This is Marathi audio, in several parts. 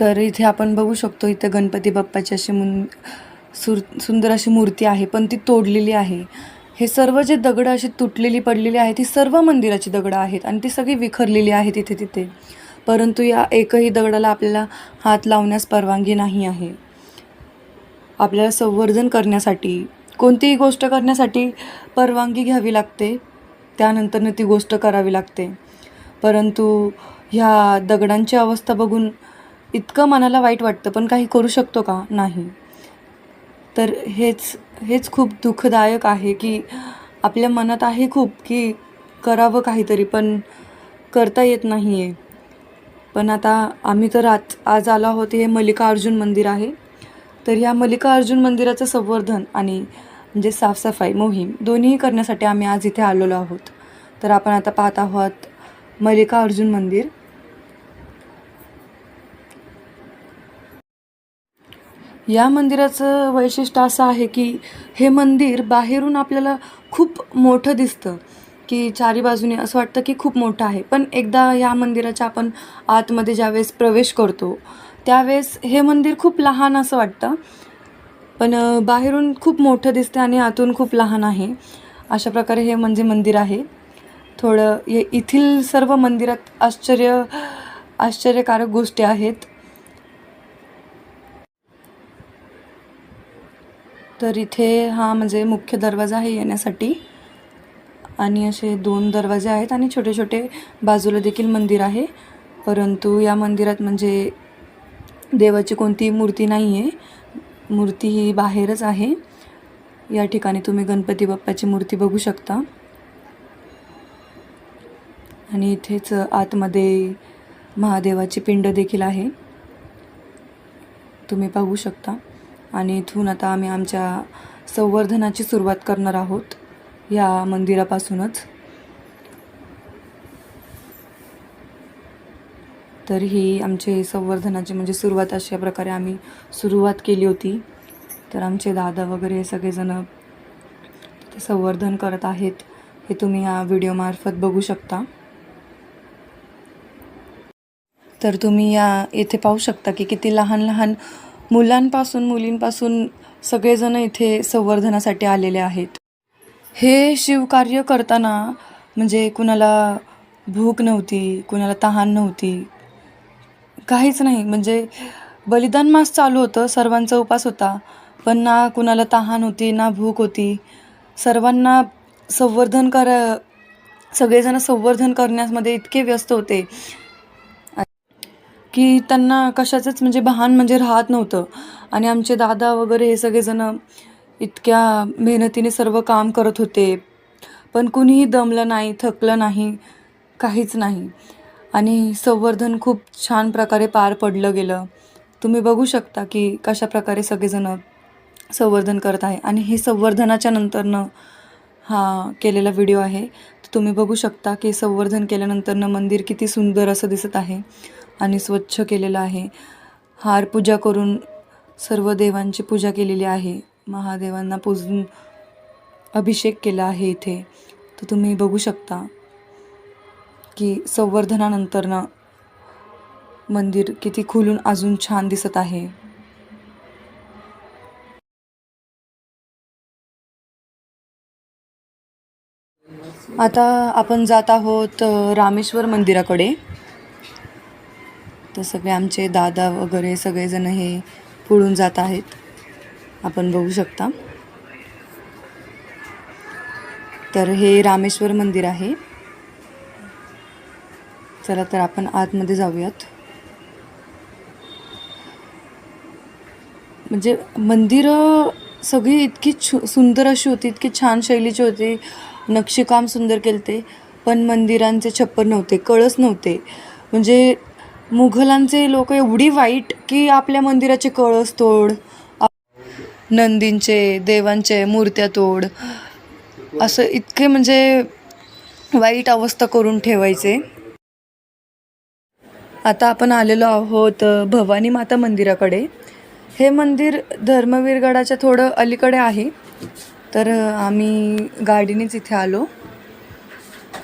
तर इथे आपण बघू शकतो इथे गणपती बाप्पाची अशी मु सुर सुंदर अशी मूर्ती आहे पण ती तोडलेली आहे. हे सर्व जे दगडं अशी तुटलेली पडलेली आहेत ती सर्व मंदिराची दगडं आहेत आणि ती सगळी विखरलेली आहेत तिथे तिथे. परंतु या एकही दगडाला आपल्याला हात लावण्यास परवानगी नाही आहे. आपल्याला संवर्धन करण्यासाठी कोणतीही गोष्ट करण्यासाठी परवानगी घ्यावी लागते त्यानंतरनं ती गोष्ट करावी लागते. परंतु ह्या दगडांची अवस्था बघून इतकं मनाला वाईट वाटतं पण काही करू शकतो का? नाही. तर हेच हेच खूप दुःखदायक आहे की आपल्या मनात आहे खूप की करावं काहीतरी पण करता येत नाही आहे पण आता आम्ही तर आज आज आलो आहोत हे मल्लिकार्जुन मंदिर आहे. तर ह्या मल्लिकार्जुन मंदिराचं संवर्धन आणि म्हणजे साफसफाई मोहीम दोन्ही करण्यासाठी आम्ही आज इथे आलेलो आहोत. तर आपण आता पाहत आहोत मल्लिकार्जुन मंदिर. या मंदिराचं वैशिष्ट्य असं आहे की हे मंदिर बाहेरून आपल्याला खूप मोठं दिसतं की चारी बाजूने असं वाटतं की खूप मोठं आहे. पण एकदा या मंदिराच्या आपण आतमध्ये ज्यावेळेस प्रवेश करतो त्यावेळेस हे मंदिर खूप लहान असं वाटतं. पण बाहेरून खूप मोठं दिसतं आणि आतून खूप लहान आहे. अशा प्रकारे हे म्हणजे मंदिर आहे. थोडं ये येथील सर्व मंदिरात आश्चर्य आश्चर्यकारक गोष्टी आहेत. तर इथे हा म्हणजे मुख्य दरवाजा आहे येण्यासाठी. आणि असे दोन दरवाजे आहेत आणि छोटे छोटे बाजूला देखील मंदिर आहे. परंतु या मंदिरात म्हणजे देवाची कोणतीही मूर्ती नाही आहे मूर्ती ही बाहेरच आहे. या ठिकाणी तुम्ही गणपती बाप्पाची मूर्ती बघू शकता. आणि इथेच आतमध्ये महादेवाची पिंड देखील आहे. तुम्ही पाहू शकता. आणि इथून आता आम्ही आमच्या संवर्धनाची सुरुवात करणार आहोत या मंदिरापासूनच. तर ही आमचे संवर्धनाची म्हणजे सुरुवात अशा प्रकारे आम्ही सुरुवात केली होती. तर आमचे दादा वगैरे हे सगळेजण ते संवर्धन करत आहेत हे तुम्ही या व्हिडिओमार्फत बघू शकता. तर तुम्ही या येथे पाहू शकता की किती लहान लहान मुलांपासून मुलींपासून सगळेजण इथे संवर्धनासाठी आलेले आहेत. हे शिवकार्य करताना म्हणजे कुणाला भूक नव्हती कुणाला तहान नव्हती काहीच नाही. म्हणजे बलिदान मास चालू होतं सर्वांचा उपास होता पण ना कुणाला तहान होती ना भूक होती. सर्वांना संवर्धन कर सगळेजण संवर्धन करण्यामध्ये इतके व्यस्त होते. की त्यांना कशाचंच म्हणजे भान म्हणजे राहत नव्हतं. आणि आमचे दादा वगैरे हे सगळेजण इतक्या मेहनतीने सर्व काम करत होते. पण कुणीही दमलं नाही थकलं नाही काहीच नाही. आणि संवर्धन खूप छान प्रकारे पार पडलं गेलं. तुम्ही बघू शकता की कशा प्रकारे सगळेजण संवर्धन करत आहे. आणि हे संवर्धनाच्या नंतरनं हा केलेला व्हिडिओ आहे. तुम्ही बघू शकता की संवर्धन केल्यानंतरनं मंदिर किती सुंदर असं दिसत आहे. आणि स्वच्छ केलेलं आहे. हार पूजा करून सर्व देवांची पूजा केलेली आहे. महादेवांना पूजून अभिषेक केला आहे इथे. तर तुम्ही बघू शकता की संवर्धनानंतरनं मंदिर किती खुलून अजून छान दिसत आहे. आता आपण जात आहोत रामेश्वर मंदिराकडे. तर सगळे आमचे दादा वगैरे सगळेजण हे पुढून जात आहेत. आपण बघू शकता. तर हे रामेश्वर मंदिर आहे. चला तर आपण आतमध्ये जाऊयात. म्हणजे मंदिरं सगळी इतकी छु सुंदर अशी होती इतकी छान शैलीची होती. नक्षीकाम सुंदर केलते पण मंदिरांचे छप्पर नव्हते कळस नव्हते. म्हणजे मुघलांचे लोक एवढी वाईट की आपल्या मंदिराचे कळस तोड नंदींचे देवांचे मूर्त्या तोड असं इतके म्हणजे वाईट अवस्था करून ठेवायचे. आता आपण आलेलो आहोत भवानी माता मंदिराकडे. हे मंदिर धर्मवीरगडाच्या थोडं अलीकडे आहे. तर आम्ही गाडीनेच इथे आलो.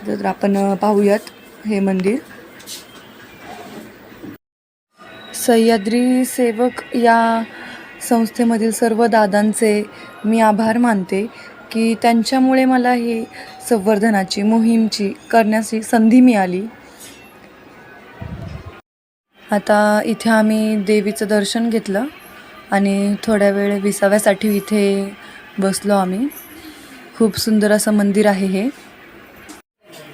तर आपण पाहूयात हे मंदिर. सह्याद्री सेवक या संस्थेमधील सर्व दादांचे मी आभार मानते की त्यांच्यामुळे मला ही संवर्धनाची मोहीमची करण्याची संधी मिळाली. आता इथे आम्ही देवीचं दर्शन घेतलं आणि थोड्या वेळ विसाव्यासाठी इथे बसलो आम्ही. खूप सुंदर असं मंदिर आहे हे.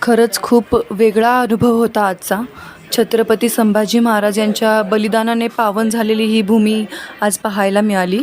खरंच खूप वेगळा अनुभव होता आजचा. छत्रपती संभाजी महाराज यांच्या बलिदानाने पावन झालेली ही भूमी आज पाहायला मिळाली.